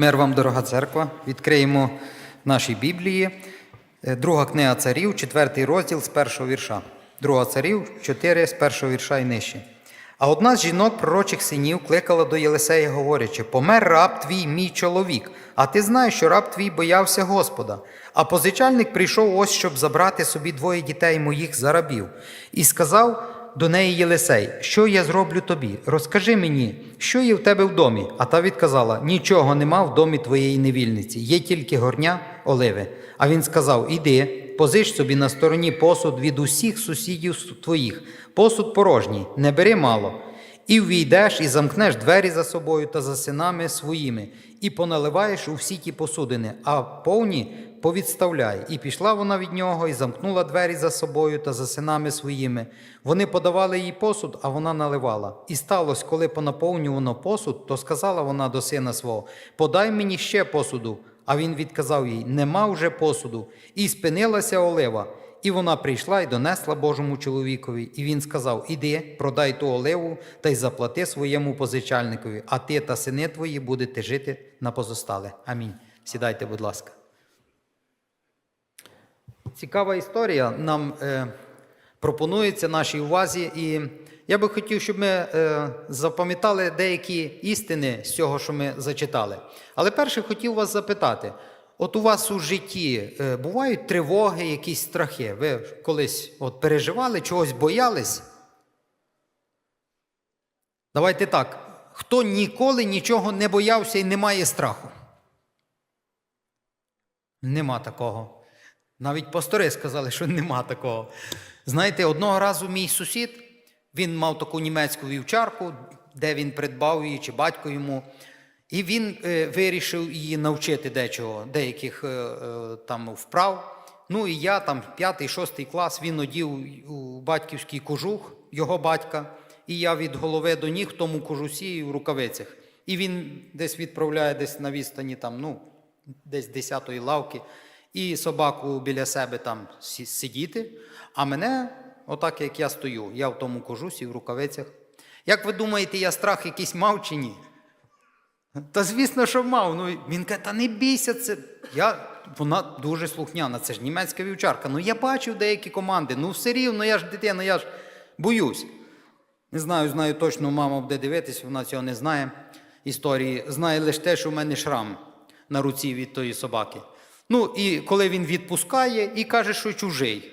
Мир вам, дорога церква. Відкриємо наші Біблії. Е, Друга книга царів, четвертий розділ з першого вірша. Друга царів, 4 з першого вірша і нижче. А одна з жінок пророчих синів кликала до Єлисея, говорячи: Помер раб твій, мій чоловік, а ти знаєш, що раб твій боявся Господа. А позичальник прийшов ось, щоб забрати собі двоє дітей моїх за рабів, і сказав до неї Єлисей, що я зроблю тобі? Розкажи мені, що є в тебе в домі? А та відказала: Нічого нема в домі твоєї невільниці, є тільки горня оливи. А він сказав: Іди, позич собі на стороні посуд від усіх сусідів твоїх, посуд порожній, не бери мало. І ввійдеш, і замкнеш двері за собою та за синами своїми, і поналиваєш у всі ті посудини, а повні повідставляй. І пішла вона від нього, і замкнула двері за собою та за синами своїми. Вони подавали їй посуд, а вона наливала. І сталося, коли понаповнювано посуд, то сказала вона до сина свого: Подай мені ще посуду. А він відказав їй: Нема вже посуду. І спинилася олива. І вона прийшла і донесла Божому чоловікові, і він сказав: Іди, продай ту оливу та й заплати своєму позичальникові, а ти та сини твої будете жити на позостале. Амінь. Сідайте, будь ласка. Цікава історія нам е, пропонується нашій увазі, і я би хотів, щоб ми е, запам'ятали деякі істини з цього, що ми зачитали. Але перше хотів вас запитати: от у вас у житті е, бувають тривоги, якісь страхи? Ви колись от переживали, чогось боялись? Давайте так. Хто ніколи нічого не боявся і не має страху? Нема такого. Навіть пастори сказали, що нема такого. Знаєте, одного разу мій сусід, він мав таку німецьку вівчарку, де він придбав її, чи батько йому. І він е, вирішив її навчити дечого, деяких е, е, там вправ. Ну і я там п'ятий, шостий клас, він одів у батьківський кожух його батька, і я від голови до ніг тому кожусі в рукавицях. І він десь відправляє десь на відстані, там, ну, десь десятої лавки, і собаку біля себе там сидіти, а мене, отак як я стою, я в тому кожусі, в рукавицях. Як ви думаєте, я страх якийсь мав чи ні? Та звісно, що мав. Ну, він каже, та не бійся це. Я, вона дуже слухняна, це ж німецька вівчарка. Ну я бачив деякі команди, ну все рівно, я ж дитина, я ж боюсь. Не знаю, знаю точно, мама буде дивитись, вона цього не знає історії. Знає лише те, що в мене шрам на руці від тої собаки. Ну, і коли він відпускає і каже, що чужий.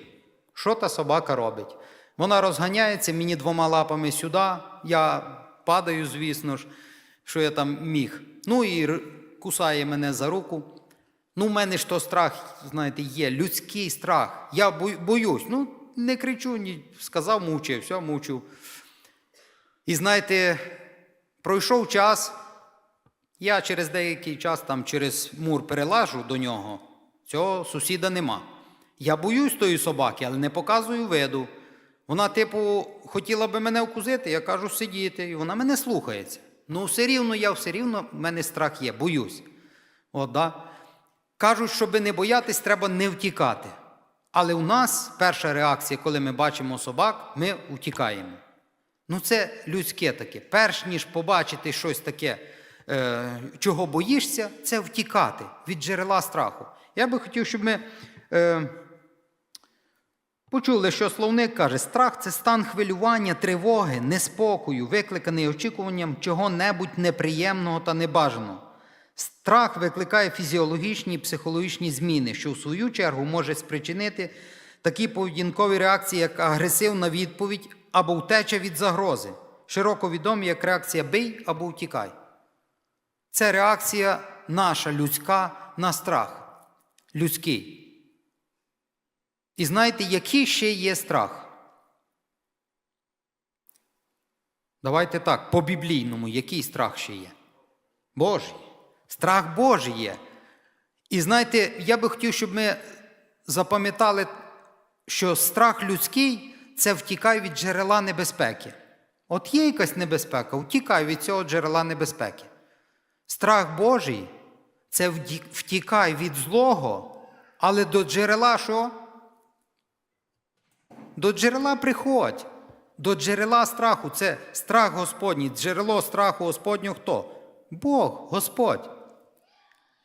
Що та собака робить? Вона розганяється мені двома лапами сюди, я падаю, звісно ж, що я там міг. Ну і кусає мене за руку. Ну, в мене ж то страх, знаєте, є, людський страх. Я боюсь. Ну, не кричу, ні, сказав, мовчи, все, мовчу. І знаєте, пройшов час, я через деякий час там через мур перелажу до нього, цього сусіда нема. Я боюсь тої собаки, але не показую виду. Вона, типу, хотіла би мене вкусити, я кажу сидіти, і вона мене слухається. Ну, все рівно, я все рівно, в мене страх є, боюсь. От, да? Кажуть, щоб не боятись, треба не втікати. Але у нас перша реакція, коли ми бачимо собак, ми втікаємо. Ну, це людське таке. Перш ніж побачити щось таке, е, чого боїшся, це втікати від джерела страху. Я би хотів, щоб ми е, почули, що словник каже: страх це стан хвилювання, тривоги, неспокою, викликаний очікуванням чого-небудь неприємного та небажаного. Страх викликає фізіологічні і психологічні зміни, що в свою чергу може спричинити такі поведінкові реакції, як агресивна відповідь або втеча від загрози, широко відомі як реакція бий або втікай. Це реакція наша людська на страх. Людський. І знаєте, який ще є страх? Давайте так, по біблійному, який страх ще є? Божий. Страх Божий є. І знаєте, я би хотів, щоб ми запам'ятали, що страх людський це втікай від джерела небезпеки. От є якась небезпека, втікай від цього джерела небезпеки. Страх Божий це втікай від злого, але до джерела що? До джерела приходь. До джерела страху це страх Господній. Джерело страху Господнього хто? Бог, Господь.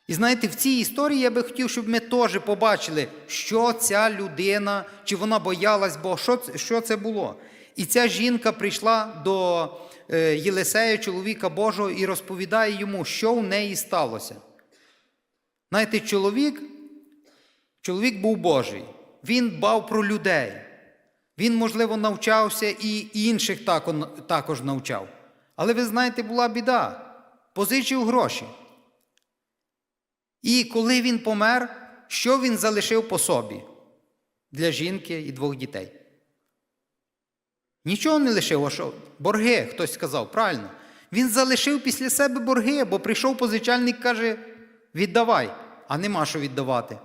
І знаєте, в цій історії я би хотів, щоб ми теж побачили, що ця людина, чи вона боялась Бога, що, що це було. І ця жінка прийшла до е, Єлисея, чоловіка Божого, і розповідає йому, що в неї сталося. Знаєте, чоловік, чоловік був Божий, він дбав про людей. Він, можливо, навчався і інших також навчав. Але ви знаєте, була біда. Позичив гроші. І коли він помер, що він залишив по собі для жінки і двох дітей? Нічого не лишив, а що? Борги, хтось сказав, правильно. Він залишив після себе борги, бо прийшов позичальник каже: віддавай, а нема що віддавати.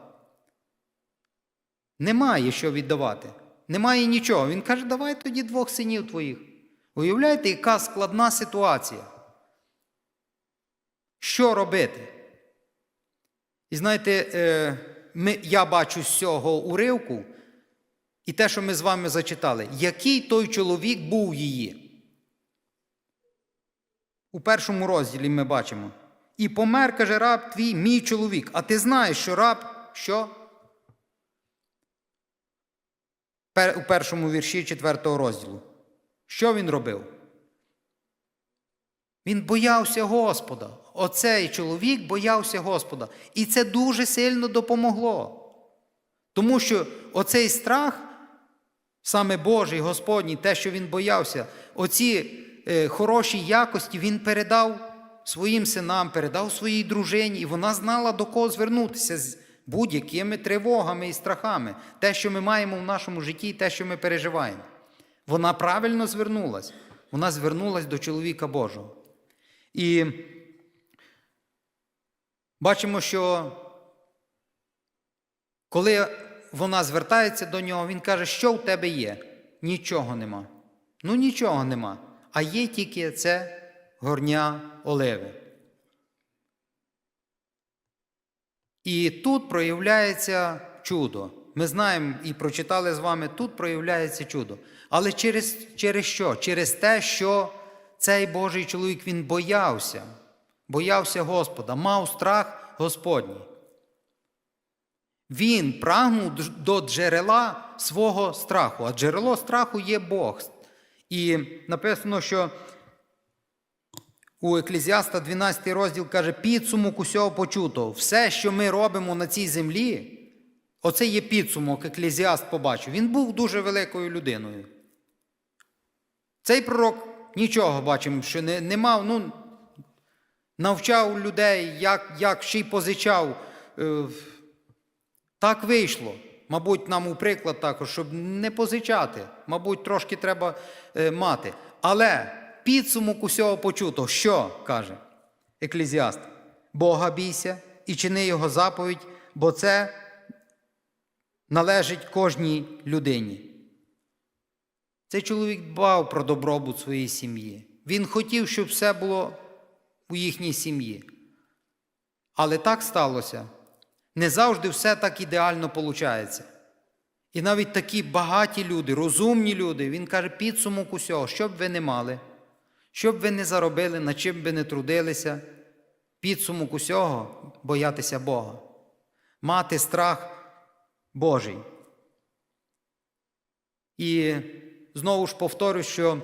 Немає що віддавати. Немає нічого. Він каже, давай тоді двох синів твоїх. Уявляєте, яка складна ситуація? Що робити? І знаєте, е, ми, я бачу з цього уривку, і те, що ми з вами зачитали, який той чоловік був її. У першому розділі ми бачимо. І помер, каже раб твій, мій чоловік. А ти знаєш, що раб що? У першому вірші четвертого розділу. Що він робив? Він боявся Господа. Оцей чоловік боявся Господа. І це дуже сильно допомогло. Тому що оцей страх, саме Божий, Господній, те, що він боявся, оці е, хороші якості він передав своїм синам, передав своїй дружині, і вона знала, до кого звернутися будь-якими тривогами і страхами. Те, що ми маємо в нашому житті, те, що ми переживаємо. Вона правильно звернулась. Вона звернулась до чоловіка Божого. І бачимо, що коли вона звертається до нього, він каже, що в тебе є? Нічого нема. Ну нічого нема. А є тільки це горня оливи. І тут проявляється чудо. Ми знаємо і прочитали з вами, тут проявляється чудо. Але через, через що? Через те, що цей Божий чоловік він боявся, боявся Господа, мав страх Господній. Він прагнув до джерела свого страху, а джерело страху є Бог. І написано, що у Еклезіаста 12 розділ каже, підсумок усього почутого. Все, що ми робимо на цій землі, оце є підсумок, Еклезіаст побачив. Він був дуже великою людиною. Цей пророк нічого бачимо, що не, не мав, ну, навчав людей, як, як ще й позичав. Е, так вийшло. Мабуть, нам у приклад також, щоб не позичати. Мабуть, трошки треба е, мати. Але підсумок усього почуто, що каже Еклезіаст? Бога бійся і чини його заповідь, бо це належить кожній людині. Цей чоловік дбав про добробут своєї сім'ї. Він хотів, щоб все було у їхній сім'ї. Але так сталося. Не завжди все так ідеально виходить. І навіть такі багаті люди, розумні люди, він каже, підсумок усього, що б ви не мали, що б ви не заробили, над чим би не трудилися, підсумок усього боятися Бога, мати страх Божий. І знову ж повторю, що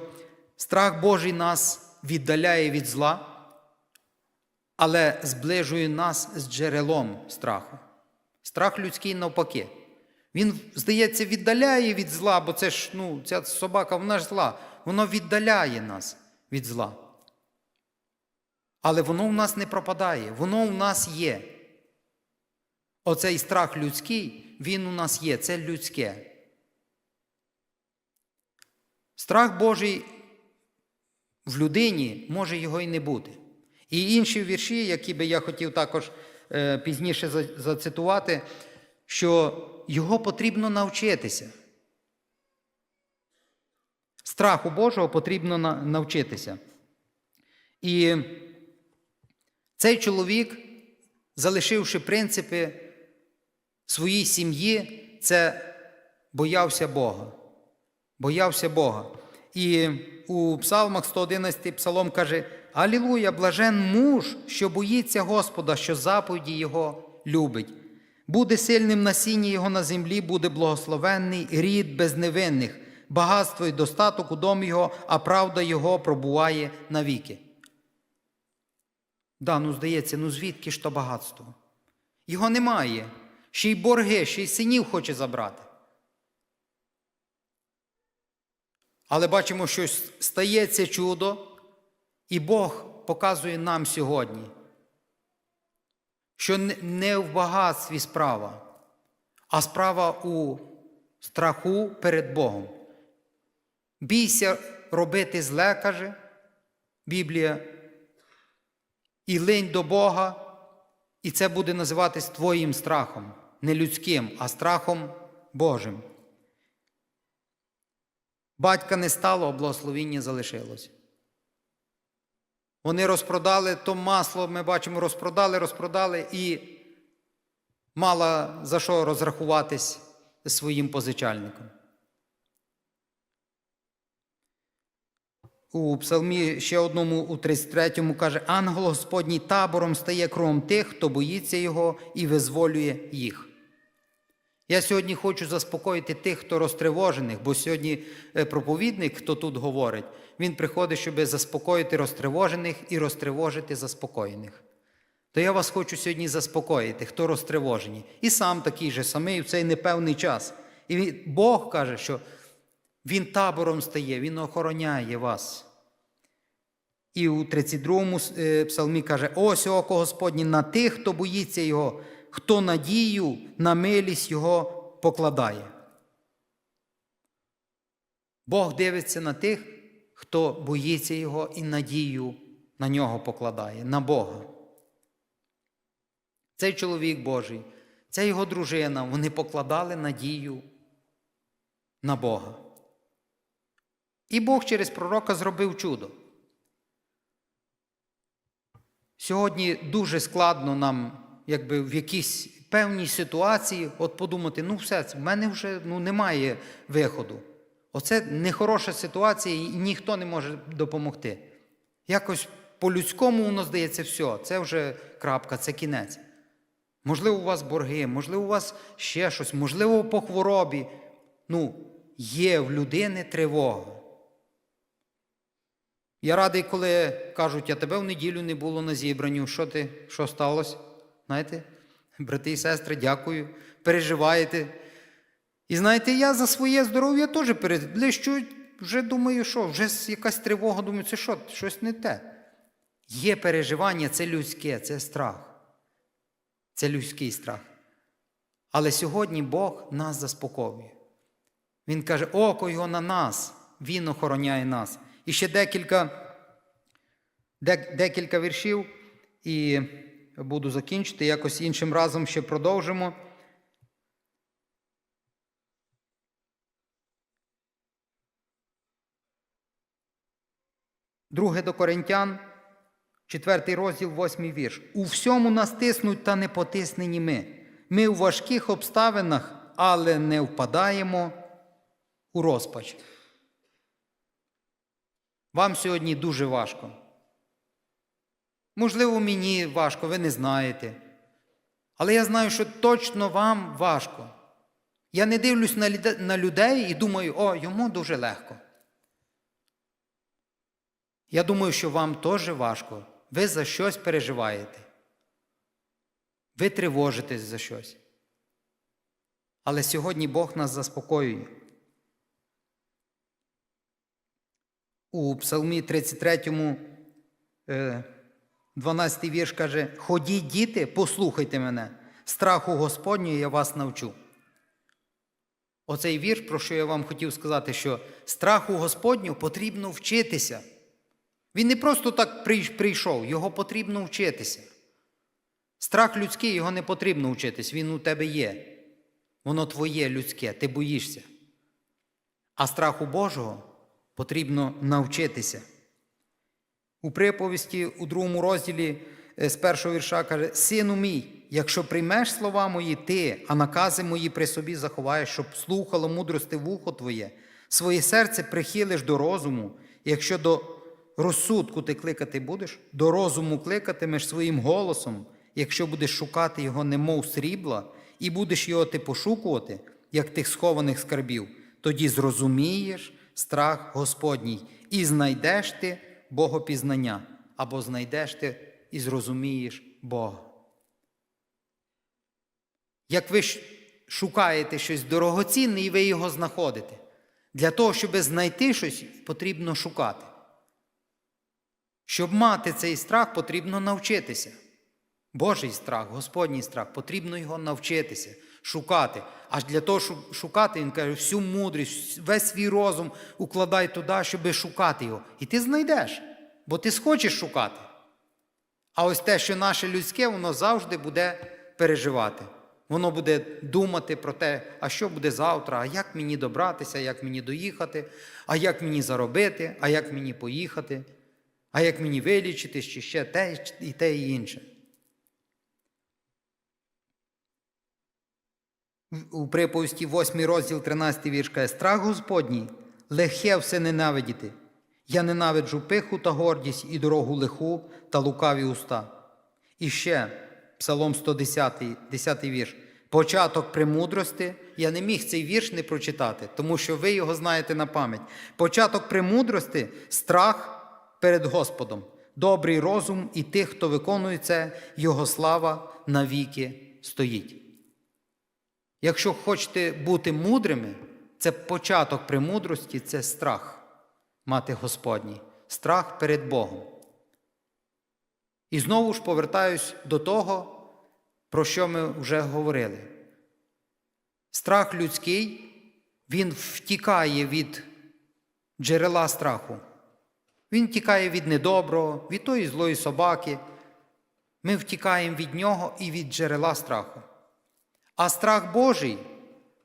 страх Божий нас віддаляє від зла, але зближує нас з джерелом страху. Страх людський навпаки. Він, здається, віддаляє від зла, бо це ж ну, ця собака, вона ж зла. Воно віддаляє нас від зла. Але воно в нас не пропадає, воно в нас є. Оцей страх людський, він у нас є, це людське. Страх Божий в людині може його і не бути. І інші вірші, які би я хотів також е, пізніше зацитувати, що його потрібно навчитися. Страху Божого потрібно навчитися. І цей чоловік, залишивши принципи своїй сім'ї, це боявся Бога. Боявся Бога. І у Псалмах 111 псалом каже: Алілуя, блажен муж, що боїться Господа, що заповіді Його любить. Буде сильним насіння Його на землі, буде благословенний рід безневинних, багатство і достаток у домі Його, а правда Його пробуває навіки. Да, ну здається, ну звідки ж то багатство? Його немає. Ще й борги, ще й синів хоче забрати. Але бачимо, що стається чудо, і Бог показує нам сьогодні, що не в багатстві справа, а справа у страху перед Богом. Бійся робити зле, каже Біблія, і линь до Бога, і це буде називатись твоїм страхом, не людським, а страхом Божим. Батька не стало, а благословіння залишилось. Вони розпродали то масло, ми бачимо, розпродали, розпродали і мала за що розрахуватись своїм позичальником. У Псалмі ще одному, у 33-му каже: Ангел Господній табором стає кровом тих, хто боїться його і визволює їх. Я сьогодні хочу заспокоїти тих, хто розтривожених, бо сьогодні проповідник, хто тут говорить, він приходить, щоб заспокоїти розтривожених і розтривожити заспокоєних. То я вас хочу сьогодні заспокоїти, хто розтривожені. І сам такий же самий в цей непевний час. І Бог каже, що Він табором стає, Він охороняє вас. І у 32-му псалмі каже: ось око Господнє на тих, хто боїться Його, хто надію на милість Його покладає. Бог дивиться на тих, хто боїться Його і надію на нього покладає, на Бога. Цей чоловік Божий, ця його дружина, вони покладали надію на Бога. І Бог через пророка зробив чудо. Сьогодні дуже складно нам, якби в якійсь певній ситуації, от подумати, ну все, в мене вже ну, немає виходу. Оце нехороша ситуація, і ніхто не може допомогти. Якось по-людському воно здається, все, це вже крапка, це кінець. Можливо, у вас борги, можливо, у вас ще щось, можливо, по хворобі. Ну, є в людини тривога. Я радий, коли кажуть, а тебе в неділю не було на зібранні. Що ти, що сталося? Знаєте, брати і сестри, дякую, переживаєте. І знаєте, я за своє здоров'я теж переблищу, вже думаю, що вже якась тривога, думаю, це що, щось не те. Є переживання, це людське, це страх. Це людський страх. Але сьогодні Бог нас заспокоює. Він каже, око його на нас, Він охороняє нас. І ще декілька, декілька віршів, і буду закінчити, якось іншим разом ще продовжимо. Друге до Коринтян, четвертий розділ, восьмий вірш. У всьому нас тиснуть та не потиснені ми. Ми у важких обставинах, але не впадаємо у розпач. Вам сьогодні дуже важко. Можливо, мені важко, ви не знаєте. Але я знаю, що точно вам важко. Я не дивлюсь на людей і думаю, о, йому дуже легко. Я думаю, що вам теж важко. Ви за щось переживаєте. Ви тривожитесь за щось. Але сьогодні Бог нас заспокоює. У Псалмі 33, 12 вірш каже: Ходіть, діти, послухайте мене, страху Господнього я вас навчу. Оцей вірш, про що я вам хотів сказати, що страху Господнього потрібно вчитися. Він не просто так прийшов, його потрібно вчитися. Страх людський, його не потрібно вчитись, він у тебе є. Воно твоє людське, ти боїшся. А страху Божого потрібно навчитися. У приповісті у другому розділі з першого вірша каже: Сину мій, якщо приймеш слова мої ти, а накази мої при собі заховаєш, щоб слухало мудрости вухо твоє, своє серце прихилиш до розуму, якщо до розсудку ти кликати будеш, до розуму кликатимеш своїм голосом, якщо будеш шукати його немов срібла, і будеш його ти пошукувати, як тих схованих скарбів, тоді зрозумієш страх Господній, і знайдеш ти Богопізнання, або знайдеш ти і зрозумієш Бога. Як ви шукаєте щось дорогоцінне і ви його знаходите. Для того, щоб знайти щось, потрібно шукати. Щоб мати цей страх, потрібно навчитися. Божий страх, Господній страх, потрібно його навчитися, шукати. Аж для того, щоб шукати, він каже, всю мудрість, весь свій розум укладай туди, щоб шукати його. І ти знайдеш, бо ти схочеш шукати. А ось те, що наше людське, воно завжди буде переживати. Воно буде думати про те, а що буде завтра, а як мені добратися, як мені доїхати, а як мені заробити, а як мені поїхати, а як мені вилічитись, чи ще те і те і інше. У приповісті 8 розділ 13 вірш каже, страх Господній, легке все ненавидіти. Я ненавиджу пиху та гордість і дорогу лиху та лукаві уста. І ще Псалом 110, 10 вірш. Початок премудрости. Я не міг цей вірш не прочитати, тому що ви його знаєте на пам'ять. Початок премудрости страх перед Господом, добрий розум і тих, хто виконує це, Його слава навіки стоїть. Якщо хочете бути мудрими, це початок премудрості, це страх мати Господній, страх перед Богом. І знову ж повертаюсь до того, про що ми вже говорили. Страх людський, він втікає від джерела страху. Він втікає від недоброго, від тої злої собаки. Ми втікаємо від нього і від джерела страху. А страх Божий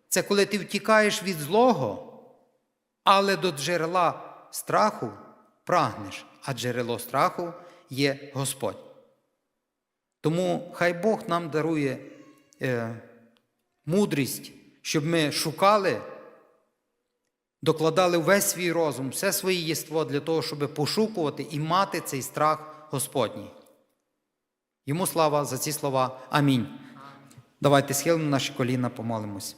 це коли ти втікаєш від злого, але до джерела страху прагнеш, а джерело страху є Господь. Тому хай Бог нам дарує е, мудрість, щоб ми шукали, докладали весь свій розум, все своє єство для того, щоб пошукувати і мати цей страх Господній. Йому слава за ці слова. Амінь. Давайте схилимо наші коліна, помолимось.